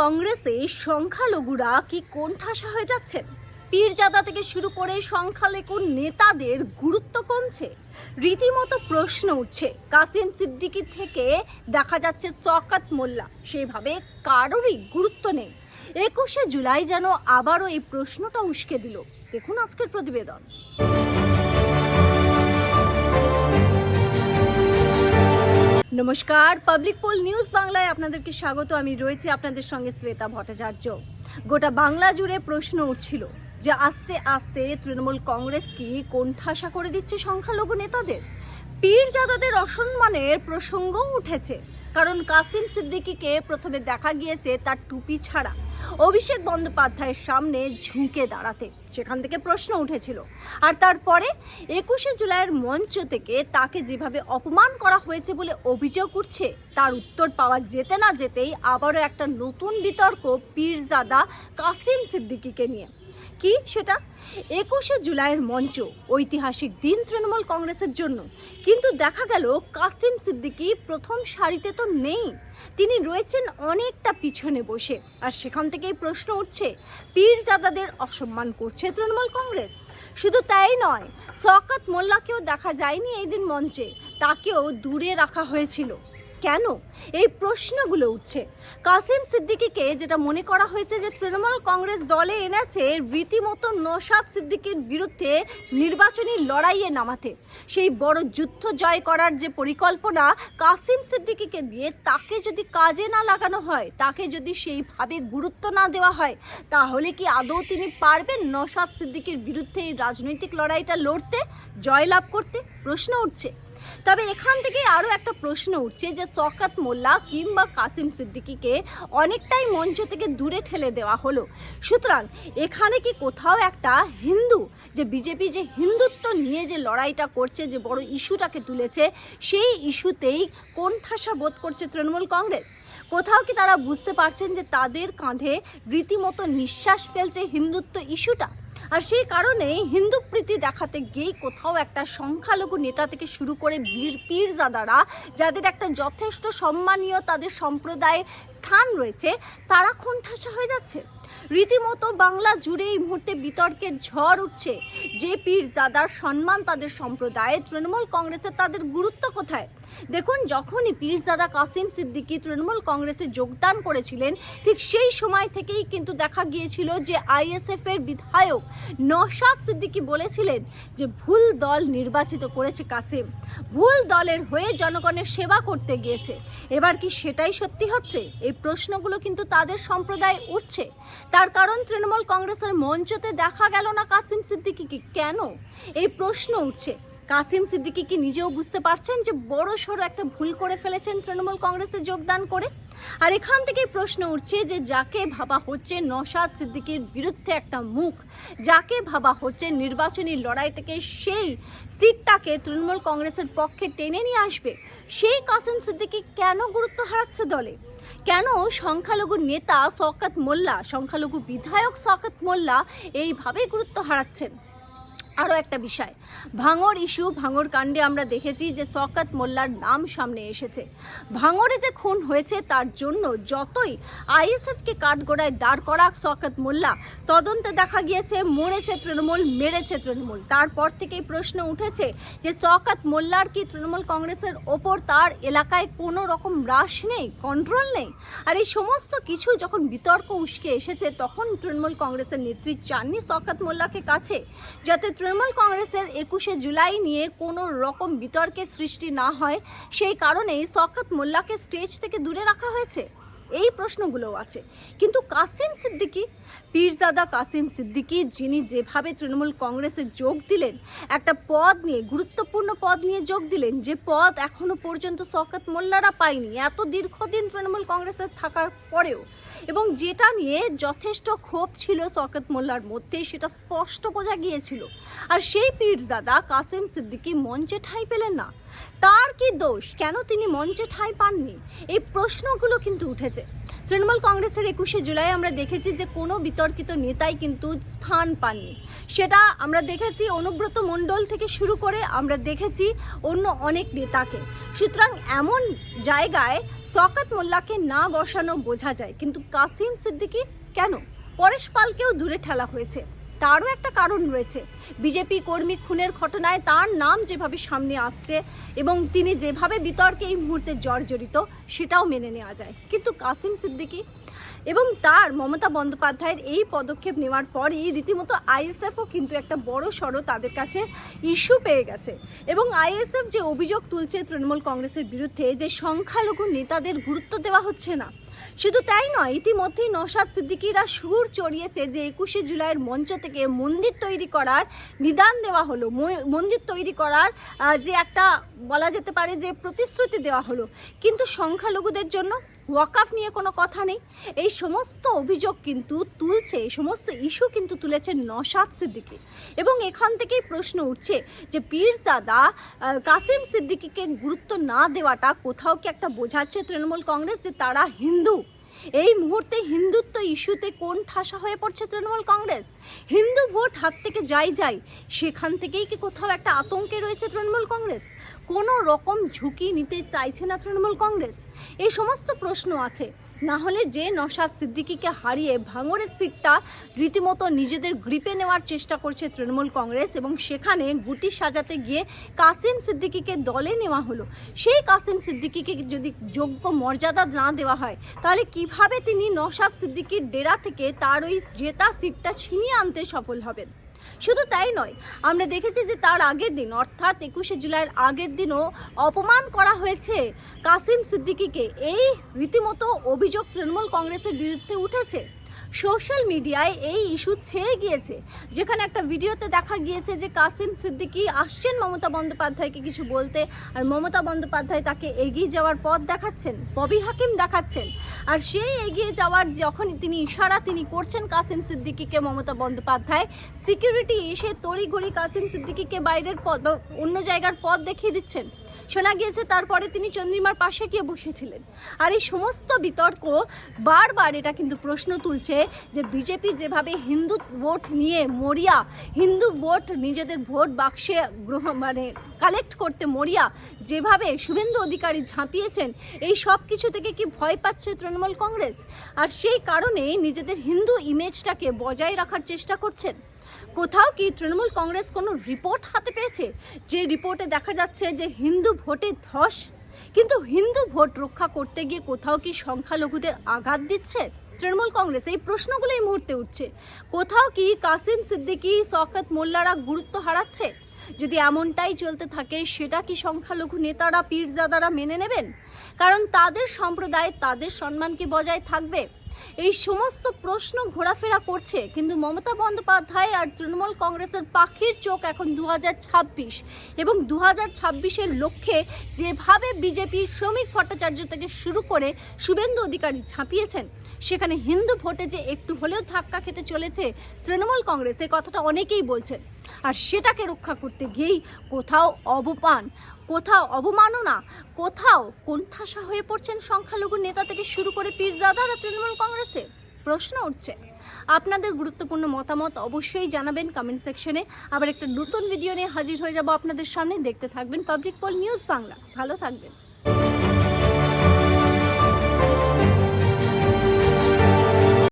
কংগ্রেসে সংখ্যালঘুরা কি কোণঠাসা হয়ে যাচ্ছেন? পীরজাদা থেকে শুরু করে সংখ্যালঘু নেতাদের গুরুত্ব কমছে। রীতিমতো প্রশ্ন উঠছে, কাসিম সিদ্দিকি থেকে দেখা যাচ্ছে সকাত মোল্লা। সেভাবে কারোরই গুরুত্ব নেই। একুশে জুলাই যেন আবারও এই প্রশ্নটা উস্কে দিল। দেখুন আজকের প্রতিবেদন। নমস্কার পাবলিক পোল নিউজ বাংলায় আপনাদেরকে স্বাগত। আমি রয়েছি আপনাদের সঙ্গে শ্বেতা ভট্টাচার্য। গোটা বাংলা জুড়ে প্রশ্ন উঠছিল যে আস্তে আস্তে তৃণমূল কংগ্রেস কি কোণঠাসা করে দিচ্ছে সংখ্যালঘু নেতাদের? পীরজাদাদের অসম্মানের প্রসঙ্গও উঠেছে। কারণ কাসিম সিদ্দিকিকে প্রথমে দেখা গিয়েছে তার টুপি ছাড়া। অভিষেক বন্দ্যোপাধ্যায়ের সামনে ঝুঁকে দাঁড়াতে সেখান থেকে প্রশ্ন উঠেছিল। আর তারপরে একুশে জুলাইয়ের মঞ্চ থেকে তাকে যেভাবে অপমান করা হয়েছে বলে অভিযোগ উঠছে, তার উত্তর পাওয়া যেতে না যেতেই আবারও একটা নতুন বিতর্ক পীরজাদা কাসিম সিদ্দিকিকে নিয়ে। কি সেটা? একুশে জুলাইয়ের মঞ্চ, ঐতিহাসিক দিন তৃণমূল কংগ্রেসের জন্য। কিন্তু দেখা গেল, কাসিম সিদ্দিকী প্রথম সারিতে তো নেই। তিনি রয়েছেন অনেকটা পিছনে বসে। আর সেখান থেকেই প্রশ্ন উঠছে, পীরজাদাদের অসম্মান করছে তৃণমূল কংগ্রেস? শুধু তাই নয় শওকত মোল্লাকেও দেখা যায়নি এই দিন মঞ্চে। তাকেও দূরে রাখা হয়েছিল। কেন? এই প্রশ্নগুলো উঠছে। কাসিম সিদ্দিকিকে যেটা মনে করা হয়েছে যে তৃণমূল কংগ্রেস দলে এনেছে রীতিমতো নসাদ সিদ্দিকীর বিরুদ্ধে নির্বাচনী লড়াইয়ে নামাতে। সেই বড় যুদ্ধ জয় করার যে পরিকল্পনা কাসিম সিদ্দিকিকে দিয়ে তাকে যদি কাজে না লাগানো হয়, তাকে যদি সেইভাবে গুরুত্ব না দেওয়া হয়, তাহলে কি আদৌ তিনি পারবেন নসাদ সিদ্দিকীর বিরুদ্ধে এই রাজনৈতিক লড়াইটা লড়তে, জয়লাভ করতে? প্রশ্ন উঠছে। তবে এখান থেকে আরও একটা প্রশ্ন উঠছে যে শকাত মোল্লা কিংবা কাসিম সিদ্দিকিকে অনেকটাই মঞ্চ থেকে দূরে ঠেলে দেওয়া হলো। সুতরাং এখানে কি কোথাও একটা হিন্দু, যে বিজেপি যে হিন্দুত্ব নিয়ে যে লড়াইটা করছে, যে বড় ইস্যুটাকে তুলেছে, সেই ইস্যুতেই কোণঠাসা বোধ করছে তৃণমূল কংগ্রেস? কোথাও কি তারা বুঝতে পারছেন যে তাদের কাঁধে রীতিমতো নিঃশ্বাস ফেলছে হিন্দুত্ব ইস্যুটা? আর সেই কারণে হিন্দু প্রীতি দেখাতে গিয়েই কোথাও একটা সংখ্যালঘু নেতা থেকে শুরু করে বীর পীরজাদারা, যাদের একটা যথেষ্ট সম্মানীয় তাদের সম্প্রদায়ে স্থান রয়েছে, তারা কোণঠাসা হয়ে যাচ্ছে। রীতিমতো বাংলা জুড়ে এই মুহূর্তে বিতর্কের ঝড় উঠছে। যে পীরজাদার সম্মান তাদের সম্প্রদায়ে, তৃণমূল কংগ্রেসের তাদের গুরুত্ব কোথায়? দেখুন, যখনই পীরজাদা কাসিম সিদ্দিকী তৃণমূল কংগ্রেসে যোগদান করেছিলেন, ঠিক সেই সময় থেকেই কিন্তু দেখা গিয়েছিল যে আইএসএফ এর বিধায়ক নশাদ সিদ্দিকী বলেছিলেন যে ভুল দল নির্বাচিত করেছে কাসিম। ভুল দলের হয়ে জনগণের সেবা করতে গিয়েছে। এবার কি সেটাই সত্যি হচ্ছে? এই প্রশ্নগুলো কিন্তু তাদের সম্প্রদায় উঠছে। তার কারণ তৃণমূল কংগ্রেসের মঞ্চতে দেখা গেল না কাসিম সিদ্দিকীকে। কেন? এই প্রশ্ন উঠছে। কাসিম সিদ্দিকি কি নিজেও বুঝতে পারছেন যে বড় সড়ো একটা ভুল করে ফেলেছেন তৃণমূল কংগ্রেসে যোগদান করে? আর এখান থেকেই প্রশ্ন উঠছে যে যাকে ভাবা হচ্ছে নসাদ সিদ্দিকীর বিরুদ্ধে একটা মুখ, যাকে ভাবা হচ্ছে নির্বাচনী লড়াই থেকে সেই সিটটাকে তৃণমূল কংগ্রেসের পক্ষে টেনে নিয়ে আসবে, সেই কাসিম সিদ্দিকি কেন গুরুত্ব হারাচ্ছে দলে? কেন সংখ্যালঘু নেতা শওকত মোল্লা, সংখ্যালঘু বিধায়ক শওকত মোল্লা এইভাবে গুরুত্ব হারাচ্ছেন? আরও একটা বিষয়। ভাঙর ইস্যু ভাঙর কাণ্ডে আমরা দেখেছি যে শওকত মোল্লার নাম সামনে এসেছে। ভাঙরে যে খুন হয়েছে তার জন্য যতই আইএসএফকে কাঠগোড়ায় দাঁড় করা শওকত মোল্লা, তদন্তে দেখা গিয়েছে মরেছে তৃণমূল, মেরেছে তৃণমূল। তারপর থেকেই প্রশ্ন উঠেছে যে শওকত মোল্লার কি তৃণমূল কংগ্রেসের ওপর তার এলাকায় কোনো রকম হ্রাস নেই কন্ট্রোল নেই? আর এই সমস্ত কিছু যখন বিতর্ক উস্কে এসেছে, তখন তৃণমূল কংগ্রেসের নেত্রী চাননি শওকত মোল্লাকে কাছে, যাতে তৃণমূল কংগ্রেসের একুশে জুলাই নিয়ে কোনো রকম বিতর্কের সৃষ্টি না হয়, সেই কারণেই শওকত মোল্লাকে স্টেজ থেকে দূরে রাখা হয়েছে। এই প্রশ্নগুলোও আছে। কিন্তু কাসিম সিদ্দিকি, পীরজাদা কাসিম সিদ্দিকী, যিনি যেভাবে তৃণমূল কংগ্রেসে যোগ দিলেন, একটা পদ নিয়ে, গুরুত্বপূর্ণ পদ নিয়ে যোগ দিলেন, যে পদ এখনও পর্যন্ত শওকত মোল্লারা পায়নি, এত দীর্ঘদিন তৃণমূল কংগ্রেসে থাকার পরেও। এবং যেটা নিয়ে যথেষ্ট ক্ষোভ ছিল শওকত মোল্লার মধ্যে, সেটা স্পষ্ট বোঝা গিয়েছিল। আর সেই পীরজাদা কাসিম সিদ্দিকী মঞ্চে ঠাঁই পেলেন না। তার কি দোষ? কেন তিনি মঞ্চে ঠাঁই পাননি? এই প্রশ্নগুলো কিন্তু উঠেছে। তৃণমূল কংগ্রেসের একুশে জুলাই আমরা দেখেছি যে কোনো বিতর্কিত নেতাই কিন্তু স্থান পাননি। সেটা আমরা দেখেছি অনুব্রত মণ্ডল থেকে শুরু করে আমরা দেখেছি অন্য অনেক নেতাকে। সুতরাং এমন জায়গায় শওকত মোল্লাকে না বসানো বোঝা যায়। কিন্তু কাসিম সিদ্দিকি কেন? পরেশ পালকেও দূরে ঠেলা হয়েছে। তারও একটা কারণ রয়েছে। বিজেপি কর্মী খুনের ঘটনায় তার নাম যেভাবে সামনে আসছে এবং তিনি যেভাবে বিতর্কে এই মুহূর্তে জর্জরিত, সেটাও মেনে নেওয়া যায়। কিন্তু কাসিম সিদ্দিকী এবং তার মমতা বন্দ্যোপাধ্যায়ের এই পদক্ষেপ নেওয়ার পরই রীতিমতো আইএসএফও কিন্তু একটা বড় সড়ো তাদের কাছে ইস্যু পেয়ে গেছে এবং আইএসএফ যে অভিযোগ তুলছে তৃণমূল কংগ্রেসের বিরুদ্ধে যে সংখ্যালঘু নেতাদের গুরুত্ব দেওয়া হচ্ছে না শুধু তাই নয়, ইতিমধ্যেই নসাদ সিদ্দিকিরা সুর চড়িয়েছে যে একুশে জুলাইয়ের মঞ্চ থেকে মন্দির তৈরি করার নিদান দেওয়া হলো। মন্দির তৈরি করার যে একটা বলা যেতে পারে যে প্রতিশ্রুতি দেওয়া হলো। কিন্তু সংখ্যালঘুদের জন্য ওয়াকাফ নিয়ে কোনো কথা নেই। এই সমস্ত অভিযোগ কিন্তু তুলছে, এই সমস্ত ইস্যু কিন্তু তুলেছে নসাদ সিদ্দিকি। এবং এখান থেকেই প্রশ্ন উঠছে যে পীরজাদা কাসিম সিদ্দিকিকে গুরুত্ব না দেওয়াটা কোথাও কি একটা বোঝাচ্ছে তৃণমূল কংগ্রেস যে তারা হিন্দু? এই মুহূর্তে হিন্দুত্ব ইস্যুতে কোন ঠাসা হয়ে পড়ছে তৃণমূল কংগ্রেস? হিন্দু ভোট হাত থেকে যাই যাই, সেখান থেকেই কি কোথাও একটা আতঙ্কে রয়েছে তৃণমূল কংগ্রেস? কোনো রকম ঝুঁকি নিতে চাইছে না তৃণমূল কংগ্রেস? এই সমস্ত প্রশ্ন আছে। না হলে যে নসাদ সিদ্দিকিকে হারিয়ে ভাঙড়ের সিটটা রীতিমতো নিজেদের গ্রিপে নেওয়ার চেষ্টা করছে তৃণমূল কংগ্রেস এবং সেখানে গুটি সাজাতে গিয়ে কাসিম সিদ্দিকিকে দলে নেওয়া হলো। সেই কাসিম সিদ্দিকিকে যদি যোগ্য মর্যাদা না দেওয়া হয়, তাহলে কীভাবে তিনি নসাদ সিদ্দিকির ডেরা থেকে তার ওই জেতা সিটটা ছিনিয়ে আনতে সফল হবেন? শুধু তাই নয়, আমরা দেখেছি যে তার আগের দিন, অর্থাৎ একুশে জুলাইয়ের আগের দিনও অপমান করা হয়েছে কাসিম সিদ্দিকিকে। এই রীতিমতো অভিযোগ তৃণমূল কংগ্রেসের বিরুদ্ধে উঠেছে। সোশ্যাল মিডিয়ায় এই ইস্যু ছেয়ে গিয়েছে। যেখানে একটা ভিডিওতে দেখা গিয়েছে যে কাসিম সিদ্দিকি আসছেন মমতা বন্দ্যোপাধ্যায়কে কিছু বলতে, আর মমতা বন্দ্যোপাধ্যায় তাকে এগিয়ে যাওয়ার পথ দেখাচ্ছেন, ববি হাকিম দেখাচ্ছেন। আর সেই এগিয়ে যাওয়ার যখন তিনি ইশারা তিনি করছেন কাসিম সিদ্দিকিকে মমতা বন্দ্যোপাধ্যায় সিকিউরিটি এসে তড়িঘড়ি কাসিম সিদ্দিকিকে বাইরের পথ অন্য জায়গার পথ দেখিয়ে দিচ্ছেন। শোনা গিয়েছে তারপরে তিনি চন্দ্রিমার পাশে গিয়ে বসেছিলেন। আর এই সমস্ত বিতর্ক বারবার এটা কিন্তু প্রশ্ন তুলছে যে বিজেপি যেভাবে হিন্দু ভোট নিয়ে মরিয়া, হিন্দু ভোট নিজেদের ভোট বাক্সে গ্রহণ মানে কালেক্ট করতে মরিয়া যেভাবে শুভেন্দু অধিকারী ঝাঁপিয়েছেন, এই সব কিছু থেকে কি ভয় পাচ্ছে তৃণমূল কংগ্রেস? আর সেই কারণে নিজেদের হিন্দু ইমেজটাকে বজায় রাখার চেষ্টা করছেন? কোথাও কি তৃণমূল কংগ্রেস কোনো রিপোর্ট হাতে পেয়েছে? যে রিপোর্টে দেখা যাচ্ছে যে হিন্দু ভোটে ধস, কিন্তু হিন্দু ভোট রক্ষা করতে গিয়ে কোথাও কি সংখ্যালঘুদের আঘাত দিচ্ছে? তৃণমূল কংগ্রেস এই প্রশ্নগুলো এই মুহূর্তে উঠছে। কোথাও কি কাসিম সিদ্দিকি, শওকত মোল্লারা গুরুত্ব হারাচ্ছে? যদি এমনটাই চলতে থাকে, সেটা কি সংখ্যালঘু নেতারা, পীরজাদারা মেনে নেবেন? কারণ তাদের সম্প্রদায়, তাদের সম্মান কি বজায় থাকবে। এই সমস্ত প্রশ্ন ঘোরাফেরা করছে, কিন্তু মমতা বন্দ্যোপাধ্যায় আর তৃণমূল কংগ্রেসের পাখির চোখ এখন দু এবং দু হাজার লক্ষ্যে যেভাবে বিজেপি শ্রমিক ভট্টাচার্য থেকে শুরু করে শুভেন্দু অধিকারী ঝাঁপিয়েছেন সেখানে হিন্দু ভোটে যে একটু হলেও ধাক্কা খেতে চলেছে, তৃণমূল কংগ্রেস এই কথাটা অনেকেই বলছেন। আর সেটাকে রক্ষা করতে গিয়েই কোথাও অবপান কোথাও অবমাননা, কোথাও কোণঠাসা হয়ে পড়ছেন সংখ্যালঘু নেতা থেকে শুরু করে পীরজাদারা তৃণমূল কংগ্রেসে প্রশ্ন উঠছে। আপনাদের গুরুত্বপূর্ণ মতামত অবশ্যই জানাবেন কমেন্ট সেকশনে আবার একটা নতুন ভিডিও নিয়ে হাজির হয়ে যাব আপনাদের সামনে। দেখতে থাকবেন পাবলিক পল নিউজ বাংলা ভালো থাকবেন।